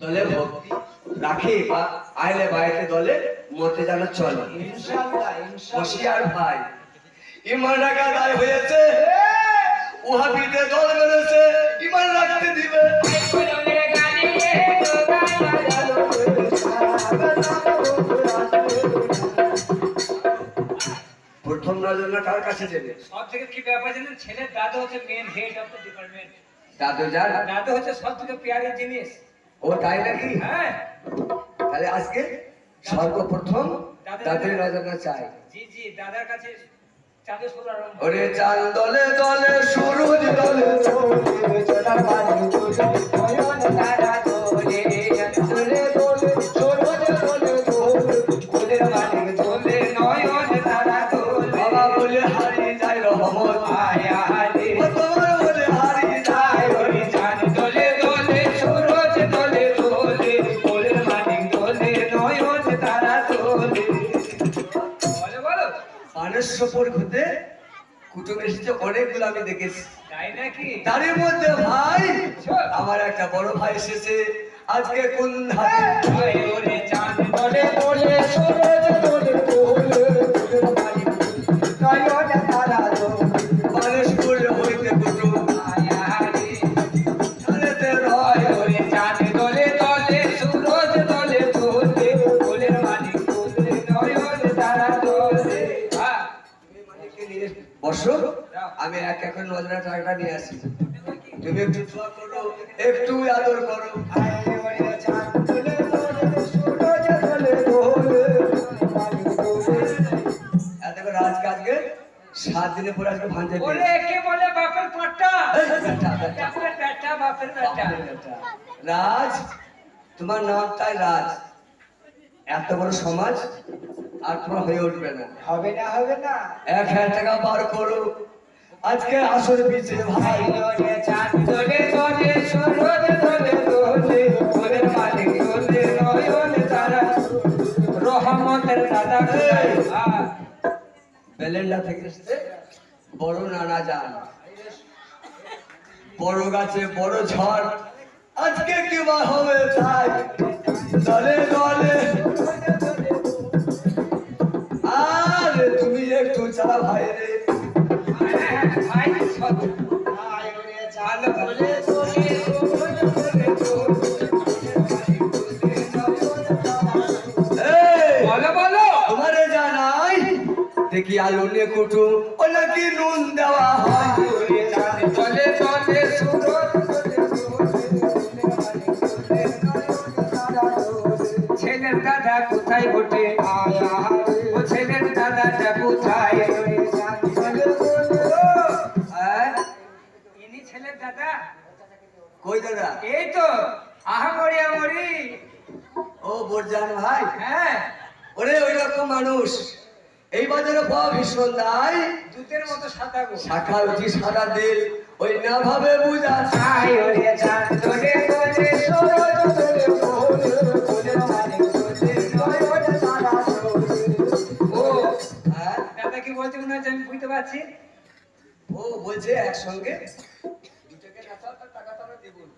দলে ভক্তি রাখে বা আইলে বাইরে দলে মতে যেন চলে। ইনশাআল্লাহ ভাই ইমান রাখা দায় হয়েছে। উহাবিতে দল বেড়েছে ইমান রাখতে দিবে। প্রথম নজরনা কার কাছে যাবে সব থেকে কি ব্যাপার জানেন? ছেলের দাদু হচ্ছে main head of the department দাদু যান দাদু হচ্ছে সব থেকে পেয়ারের জিনিস। ও তাই নাকি? হ্যাঁ। তাহলে আজকে সর্বপ্রথম দাদুর নজরনা চাই জি জি দাদার কাছে চাঁদে ওরে চাল দলে দলে সূরজ দলে দোলে মানসপুর ঘুরতে কুটুম এসেছে অনেকগুলো আমি দেখেছি। তাই নাকি? তার মধ্যে ভাই আমার একটা বড় ভাই এসেছে। আজকে কোন ধারে চাঁদ বসো। আমি এক এক করে নজরা টাকাটা নিয়ে আসি। তুমি একটু দোয়া করো একটু আদর করো। সাত দিনের পরে আজকে ভাঙতে বলে কে বলে বাপের পাট্টা? বাপের বেটা বাপের বেটা রাজ তোমার নামটাই রাজ। এত বড় সমাজ আর হয়ে উঠবে না। হবে না হবে না। এক হাজার টাকা বার করো আজকে আসর পিছে ভাই চাঁদ দোলের মালিক নয়ন তারা। রহমতের দাদা বেলেন্ডা থেকে এসছে বড় নানা যান বড় গাছে বড় ঝড়। আজকে কি বা হবে তাই? দলে একটু ভাই রে ভাই তারা বলো। তোমারে জানাই দেখি আলু নিয়ে কুটুম ও নাকি নুন দেওয়া হয়। দাদা কই দাদা? এই তো আহামরি আমরি ও বোরজান ভাই। হ্যাঁ। ওরে ওই রকম মানুষ। এই বাজারে পাওয়া ভীষণ দায়। দুধের মতো সাদা গো। শাখা উঠি সারা দিল ওই না ভাবে বুঝা আয় ওরে চাঁদ তারা দোলে ও হ্যাঁ? দাদা কি বলতে মনে হচ্ছে আমি বুঝতে পারছি। ও বলছে একসঙ্গে দুটোকে নাচাও তার টাকা তো আমরা দেবো না। বটে বই কে সব চারটে চাপে দাও ঘাড়ে পিঠে